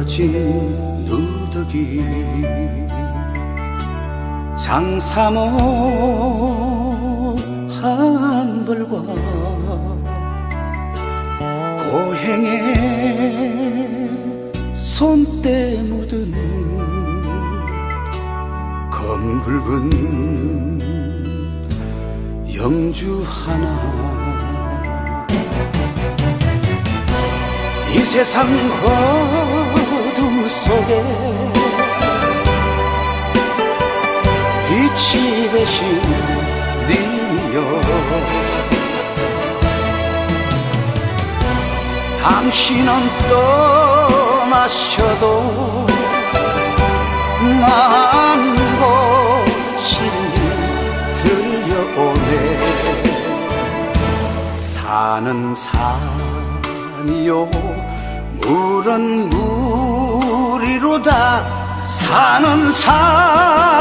떨어진 누더기. 장사모 한 벌과 고행에 손때 묻은 검붉은 영주 하나. 이 세상 어둠 속에 빛이 되신 님이여. 당신은 떠나셔도 난 고신이 들려오네. 산은 산이요 물은 물 모두 다 사는 삶.